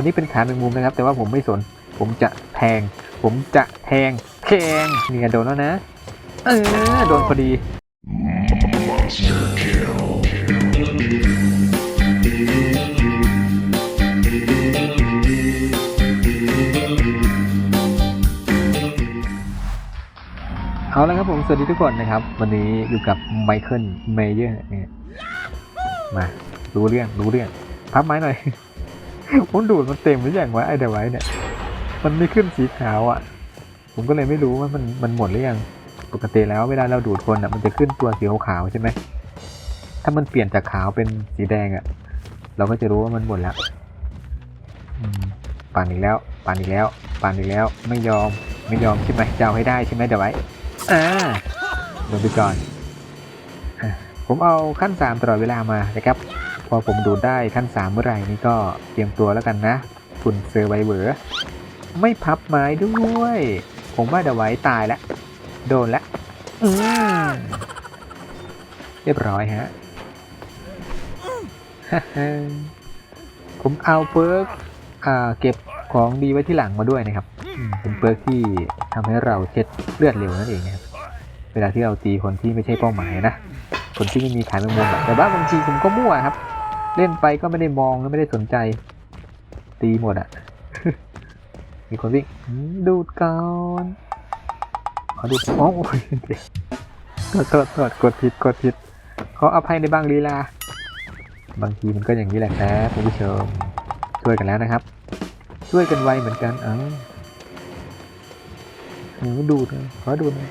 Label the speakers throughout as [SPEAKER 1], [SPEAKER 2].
[SPEAKER 1] คนนี้เป็นขาเป็นมุมนะครับ แต่ว่าผมไม่สน ผมจะแทง ผมจะแทงแทงเนี่ไงโดนแล้วนะ เออ โดนพอดีเอาละครับผม สวัสดีทุกคนนะครับ วันนี้อยู่กับไมเคิลเมเยอร์เนี่ยมา รู้เรื่อง รู้เรื่อง พับไม้หน่อย ผมดูดมันเต็มหรือยังวะไอเดไว้เนี่ย มันไม่ขึ้นสีขาวอะ ผมก็เลยไม่รู้ว่ามันมันหมดหรือยัง ปกติแล้วเวลาเราดูดคนอะ มันจะขึ้นตัวสีขาวๆใช่ไหม ถ้ามันเปลี่ยนจากขาวเป็นสีแดงอะ เราก็จะรู้ว่ามันหมดแล้วปั่นอีกแล้ว ปั่นอีกแล้ว ปั่นอีกแล้ว ไม่ยอม ไม่ยอมใช่ไหมจะเอาให้ได้ใช่ไหมเดี๋ยวไว้อ่าโดนไปก่อน ผมเอาขั้น3ตลอดเวลามานะครับ พอผมดูดได้ขั้น3เมื่อไหร่นี่ก็เตรียมตัวแล้วกันนะคุณเซอร์ไวเวอร์ไม่พับไม้ด้วย ผมว่าเดี๋ยวไว้ตายแล้ว โดนแล้วเรียบร้อยฮะฮ่าฮ่าผมเอาเปิร์กเก็บของดีไว้ที่หลังมาด้วยนะครับ เป็นเปิร์กที่ทำให้เราเช็ดเลือดเร็วนั่นเองนะครับ เวลาที่เราตีคนที่ไม่ใช่เป้าหมายนะ คนที่ไม่มีขายแมงมุมแต่ว่าบางทีผมก็มั่วครับ เล่นไปก็ไม่ได้มองและไม่ได้สนใจ ตีหมดอะมีคนวิ่งดูดก่อนขอดูดโอ้ยเดี๋ยวโทษโทษโทษกดผิดกดผิดขออภัยในบางลีลา บางทีมันก็อย่างนี้แหละครับคุณผู้ชมช่วยกันแล้วนะครับ ช่วยกันไวเหมือนกันเอ้าหนูดูหน่อยขอดูหน่อย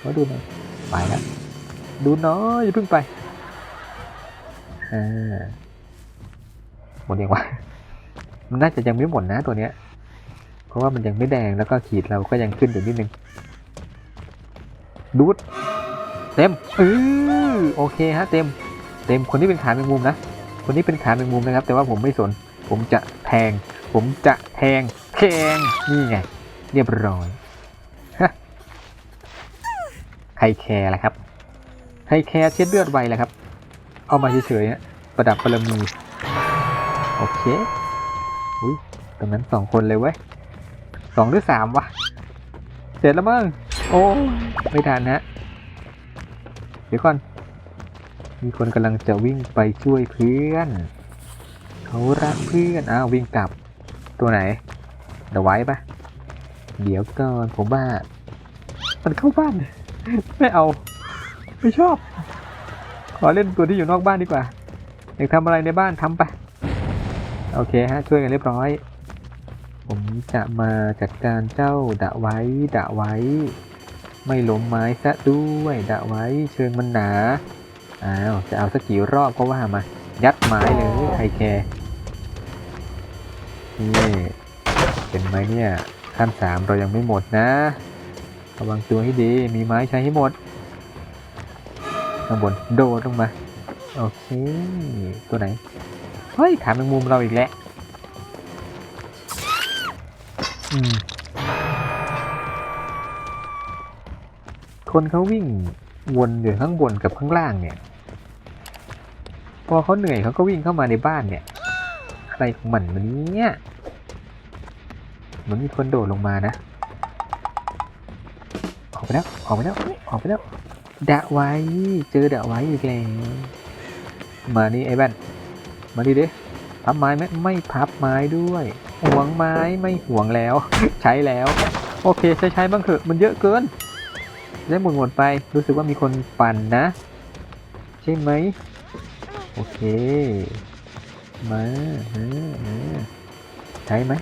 [SPEAKER 1] ขอดูหน่อยไปแล้วดูน้อยอย่าเพิ่งไปอ่า หมดยังวะมันน่าจะยังไม่หมดนะตัวเนี้ย เพราะว่ามันยังไม่แดงแล้วก็ขีดเราก็ยังขึ้นอยู่นิดนึง ดูด เต็มเออโอเคฮะเต็ม เต็มคนที่เป็นขาเป็นมุมนะ คนที่เป็นขาเป็นมุมนะครับ แต่ว่าผมไม่สน ผมจะแทง ผมจะแทง แทง นี่ไง เรียบร้อยใครแคร์ล่ะครับใครแคร์เช็ดเลือดไวล่ะครับ เอามาเฉยๆประดับบารมี โอเค อุ้ยตรงนั้นสองคนเลยเว้ยสองหรือสามวะ เสร็จแล้วมั้ง โอ้ไม่ทันฮะ เดี๋ยวก่อน มีคนกำลังจะวิ่งไปช่วยเพื่อน เขารักเพื่อน อ้าววิ่งกลับ ตัวไหนเดี๋ยวไว้ปะเดี๋ยวก่อนผมว่า มันเข้าบ้าน ไม่เอา ไม่ชอบ ขอเล่นตัวที่อยู่นอกบ้านดีกว่า อยากทำอะไรในบ้านทำไป โอเคฮะช่วยกันเรียบร้อย ผมจะมาจัดการเจ้าดะไว้ดะไว้ ไม่ล้มไม้ซะด้วยดะไว้เชิงมันหนาอ้าวจะเอาสักกี่รอบก็ว่ามายัดไม้เลยใครแคร์นี่เป็นไหมเนี่ยขั้นสามเรายังไม่หมดนะระวังตัวให้ดีมีไม้ใช้ให้หมดข้างบนโดดลงมาโอเคตัวไหน เฮ้ยขาแมงมุมเราอีกแล้วอืมคนเขาวิ่งวนอยู่ข้างบนกับข้างล่างเนี่ย พอเขาเหนื่อยเขาก็วิ่งเข้ามาในบ้านเนี่ย อะไรของมันมันเนี่ยเหมือนมีคนโดดลงมานะ ออกไปแล้วออกไปแล้วออกไปแล้วดะไว้เจอดะไว้อีกแล้วมานี่ไอ้แบน มาดิเดิพับไม้ไหมไม่พับไม้ด้วยห่วงไม้ไม่ห่วงแล้ว ใช้แล้ว โอเคใช้ใช้บ้างเถอะมันเยอะเกินได้หมดหมดไปรู้สึกว่ามีคนปั่นนะ ใช่ไหมโอเค มาใช้ไหม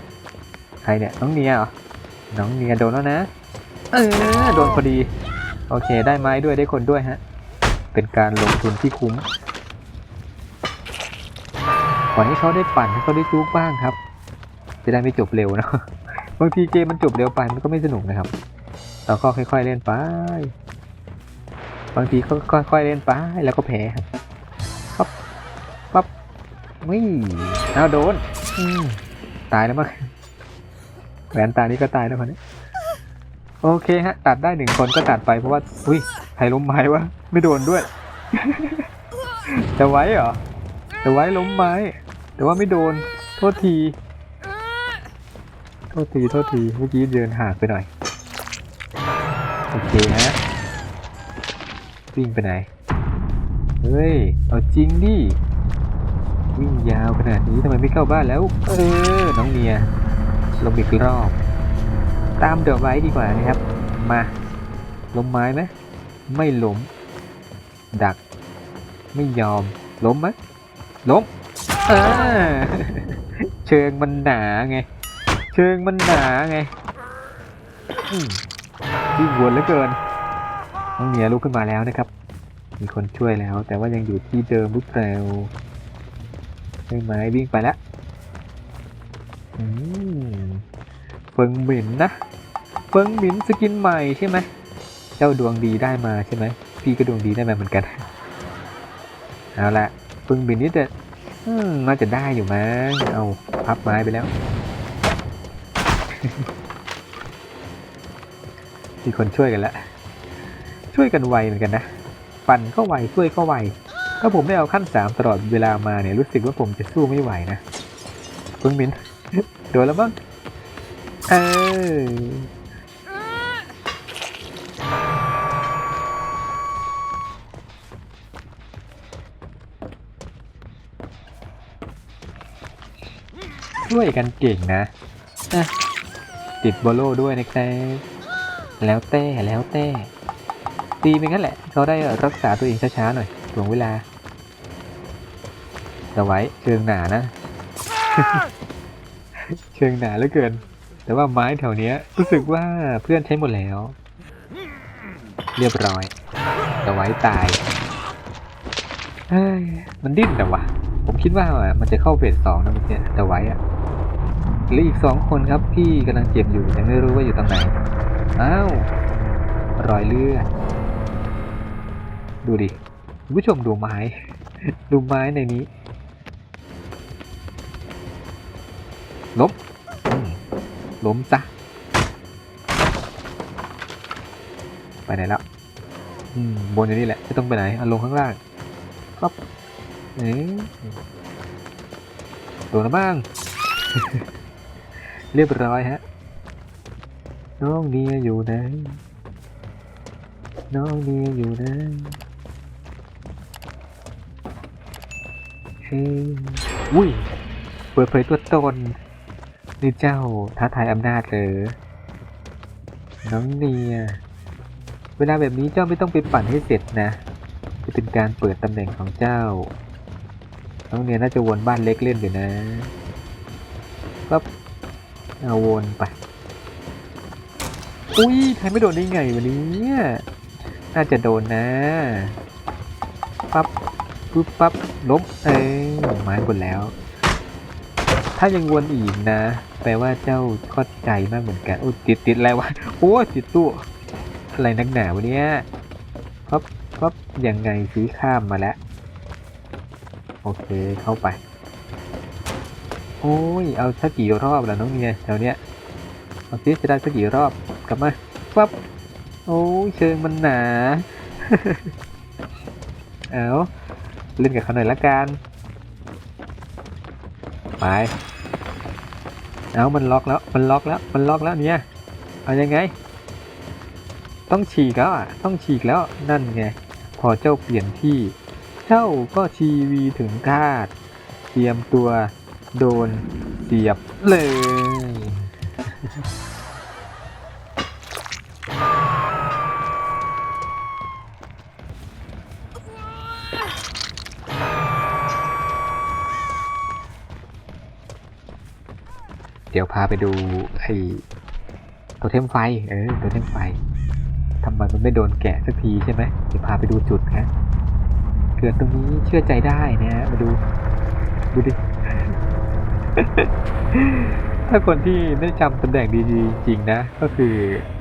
[SPEAKER 1] ใครเนี่ยน้องเนียเหรอน้องเนียโดนแล้วนะเออโดนพอดี โอเค ได้ไม้ด้วยได้คนด้วยฮะ เป็นการลงทุนที่คุ้ม ขอให้เขาได้ปั่นให้เขาได้จุกบ้างครับ จะได้ไม่จบเร็วนะบางทีเกมมันจบเร็วไปมันก็ไม่สนุกนะครับ เราก็ค่อย ๆเล่นไป บางทีก็ค่อยๆเล่นไปแล้วก็แพ้ครับปั๊บปั๊บวิ่เอาโดนตายแล้วมั้งแหวนตานี้ก็ตายแล้วคนนี้โอเคฮะ ตัดได้หนึ่งคนก็ตัดไปเพราะว่า อุ้ยใครล้มไม้วะไม่โดนด้วย จะไว้เหรอ จะไว้ล้มไม้แต่ว่าไม่โดน โทษที โทษที โทษที เมื่อกี้เดินห่างไปหน่อย โอเคฮะ วิ่งไปไหน เฮ้ย เอาจริงดิ วิ่งยาวขนาดนี้ทำไมไม่เข้าบ้านแล้ว เออ น้องเนียลงอีกรอบ ตามเดอะไว้ดีกว่านะครับ มาล้มไม้ไหมไม่ล้มดัก ไม่ยอมล้มไหม ล้มอ่าเชิงมันหนาไง เชิงมันหนาไงอืมวิ่งวนเหลือเกินน้องเนียลุกขึ้นมาแล้วนะครับ มีคนช่วยแล้ว แต่ว่ายังอยู่ที่เดิมหรือเปล่าใช่ไหมวิ่งไปแล้วอืมเฟิงหมินนะ เฟิงหมินสกินใหม่ใช่ไหม เจ้าดวงดีได้มาใช่ไหม พี่ก็ดวงดีได้มาเหมือนกัน เอาละ เฟิงหมินนี่จะอืมน่าจะได้อยู่มั้งเอาพับไม้ไปแล้วมีคนช่วยกันแล้วช่วยกันไวเหมือนกันนะปั่นก็ไวช่วยก็ไวถ้าผมไม่เอาขั้นสามตลอดเวลามาเนี่ยรู้สึกว่าผมจะสู้ไม่ไหวนะเพิ่งมินโดนแล้วบ้างเออ ช่วยกันเก่งนะอะติดโบโลด้วยนะครับแล้วแต่แล้วแต่ตีไปงั้นแหละเขาได้รักษาตัวเองช้าๆหน่อยถ่วงเวลาแต่ไว้เชิงหนานะ เชิงหนาเหลือเกิน แต่ว่าไม้แถวนี้รู้สึกว่าเพื่อนใช้หมดแล้ว เรียบร้อยแต่ไว้ตายมันดิ้นแต่วะผมคิดว่ามันจะเข้าเฟสสองนะเมื่อกี้แต่ไว้อะ หลืออีกสองคนครับที่กำลังเจ็บอยู่ยังไม่รู้ว่าอยู่ตรงไหน อ้าวรอยเลือดดูดิผู้ชมดูไม้ ดูไม้ในนี้ล้มอืมล้มซะไปไหนแล้วอืมบนอยู่นี่แหละไม่ต้องไปไหนเอาลงข้างล่างครับเอ๊ะโดนแล้วบ้าง เรียบร้อยฮะ น้องเนียอยู่ไหน น้องเนียอยู่ไหนเฮ้ยอุ้ย เปิดเผยตัวตน นี่เจ้าท้าทายอำนาจเลยน้องเนีย เวลาแบบนี้เจ้าไม่ต้องไปปั่นให้เสร็จนะ จะเป็นการเปิดตำแหน่งของเจ้า น้องเนียน่าจะวนบ้านเล็กเล่นอยู่นะปั๊บ เอาวนไป อุ้ยใครไม่โดนได้ไงวันนี้น่าจะโดนนะ ปั๊บปุ๊บปั๊บล้มเอ้ยไม้หมดแล้ว ถ้ายังวนอีกนะ แปลว่าเจ้าก็ใจมากเหมือนกันโอ้ติดติดอะไรวะ โอ้ติดตู้อะไรนักหนาวะเนี่ยปั๊บปั๊บยังไงซื้อข้ามมาแล้ว โอเคเข้าไป โอ้ย เอาสักกี่รอบแล้วน้องเมียแถวเนี้ยเอาซิจะได้สักกี่รอบกลับมาปั๊บโอ้ยเชิงมันหนาเอาเล่นกับเขาหน่อยละกันไปเอามันล็อกแล้วมันล็อกแล้วมันล็อกแล้วเนี่ยเอายังไง ต้องฉีกแล้วอะต้องฉีกแล้วนั่นไงพอเจ้าเปลี่ยนที่ เจ้าก็ชีวีถึงคาด เตรียมตัว โดนเสียบเลย เดี๋ยวพาไปดูไอ้โทเทมไฟ เออโทเทมไฟทำไมมันไม่โดนแกะสักทีใช่ไหมเดี๋ยวพาไปดูจุดฮะเกิดตรงนี้เชื่อใจได้นะ มาดู ดูดิ ถ้าคนที่ได้จำตำแหน่งดีๆ จริงนะ ก็คือ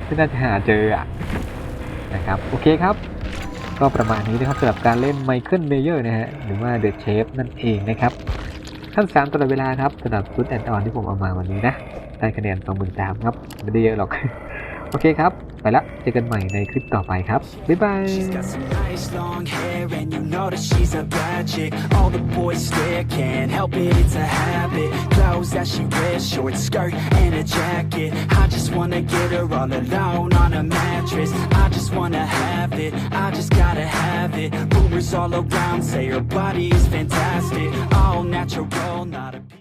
[SPEAKER 1] ไม่น่าจะหาเจออะนะครับ โอเคครับ ก็ประมาณนี้นะครับสำหรับการเล่นไมเคิลเมเยอร์นะฮะ หรือว่าเดอะเชฟนั่นเองนะครับขั้นสามตลอดเวลาครับสำหรับซุดแอนด์ออนที่ผมเอามาวันนี้นะ ได้คะแนนสองหมื่นสามครับ ไม่ได้เยอะหรอก โอเคครับ ไปละเจอกันใหม่ในคลิปต่อไปครับ บ๊ายบาย
[SPEAKER 2] She's got some nice long hair and you know that she's a bad chick All the boys stare, can't help it, it's a habit Clothes that she wears, short skirt and a jacket I just wanna get her all alone on a mattress I just wanna have it, I just gotta have it Rumors all around say her body is fantastic All natural, not a